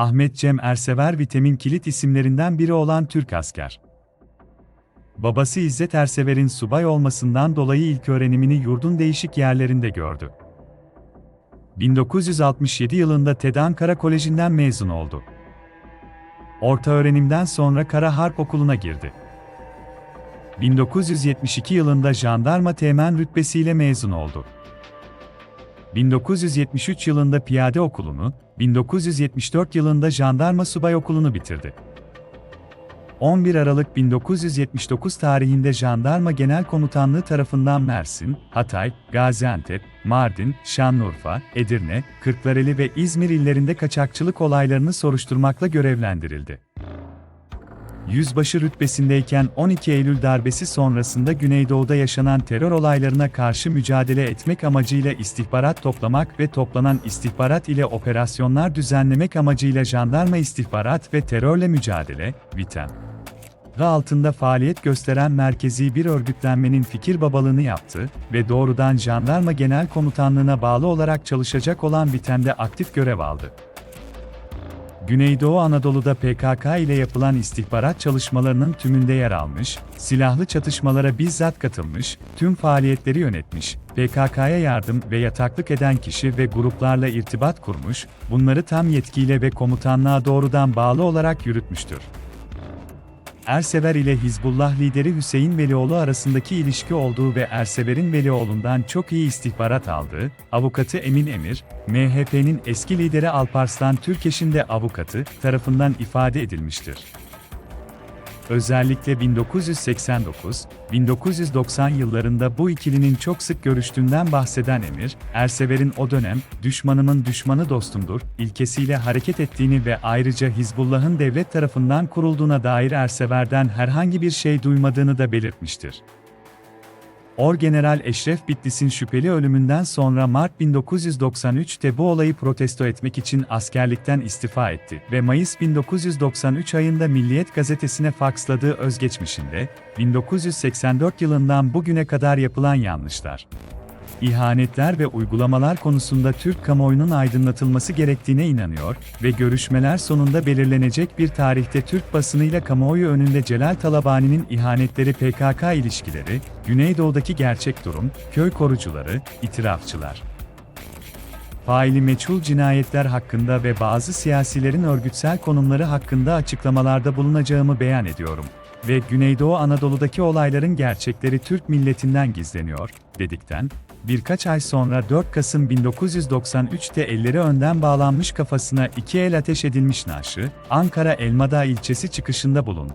Ahmet Cem Ersever vitamin kilit isimlerinden biri olan Türk asker. Babası İzzet Ersever'in subay olmasından dolayı ilk öğrenimini yurdun değişik yerlerinde gördü. 1967 yılında TED Ankara Koleji'nden mezun oldu. Orta öğrenimden sonra Kara Harp Okulu'na girdi. 1972 yılında jandarma teğmen rütbesiyle mezun oldu. 1973 yılında piyade okulunu, 1974 yılında jandarma subay okulunu bitirdi. 11 Aralık 1979 tarihinde Jandarma Genel Komutanlığı tarafından Mersin, Hatay, Gaziantep, Mardin, Şanlıurfa, Edirne, Kırklareli ve İzmir illerinde kaçakçılık olaylarını soruşturmakla görevlendirildi. Yüzbaşı rütbesindeyken 12 Eylül darbesi sonrasında Güneydoğu'da yaşanan terör olaylarına karşı mücadele etmek amacıyla istihbarat toplamak ve toplanan istihbarat ile operasyonlar düzenlemek amacıyla Jandarma İstihbarat ve Terörle Mücadele, VİTEM adı altında faaliyet gösteren merkezi bir örgütlenmenin fikir babalığını yaptı ve doğrudan Jandarma Genel Komutanlığı'na bağlı olarak çalışacak olan VİTEM'de aktif görev aldı. Güneydoğu Anadolu'da PKK ile yapılan istihbarat çalışmalarının tümünde yer almış, silahlı çatışmalara bizzat katılmış, tüm faaliyetleri yönetmiş, PKK'ya yardım ve yataklık eden kişi ve gruplarla irtibat kurmuş, bunları tam yetkiyle ve komutanlığa doğrudan bağlı olarak yürütmüştür. Ersever ile Hizbullah lideri Hüseyin Velioğlu arasındaki ilişki olduğu ve Ersever'in Velioğlu'ndan çok iyi istihbarat aldığı, avukatı Emin Emir, MHP'nin eski lideri Alparslan Türkeş'in de avukatı tarafından ifade edilmiştir. Özellikle 1989-1990 yıllarında bu ikilinin çok sık görüştüğünden bahseden Emir, Ersever'in o dönem, düşmanımın düşmanı dostumdur, ilkesiyle hareket ettiğini ve ayrıca Hizbullah'ın devlet tarafından kurulduğuna dair Ersever'den herhangi bir şey duymadığını da belirtmiştir. Orgeneral Eşref Bitlis'in şüpheli ölümünden sonra Mart 1993'te bu olayı protesto etmek için askerlikten istifa etti ve Mayıs 1993 ayında Milliyet gazetesine faksladığı özgeçmişinde, 1984 yılından bugüne kadar yapılan yanlışlar, ihanetler ve uygulamalar konusunda Türk kamuoyunun aydınlatılması gerektiğine inanıyor ve görüşmeler sonunda belirlenecek bir tarihte Türk basınıyla kamuoyu önünde Celal Talabani'nin ihanetleri PKK ilişkileri, Güneydoğu'daki gerçek durum, köy korucuları, itirafçılar, faili meçhul cinayetler hakkında ve bazı siyasilerin örgütsel konumları hakkında açıklamalarda bulunacağımı beyan ediyorum ve Güneydoğu Anadolu'daki olayların gerçekleri Türk milletinden gizleniyor, dedikten, birkaç ay sonra 4 Kasım 1993'te elleri önden bağlanmış kafasına iki el ateş edilmiş naaşı, Ankara Elmadağ ilçesi çıkışında bulundu.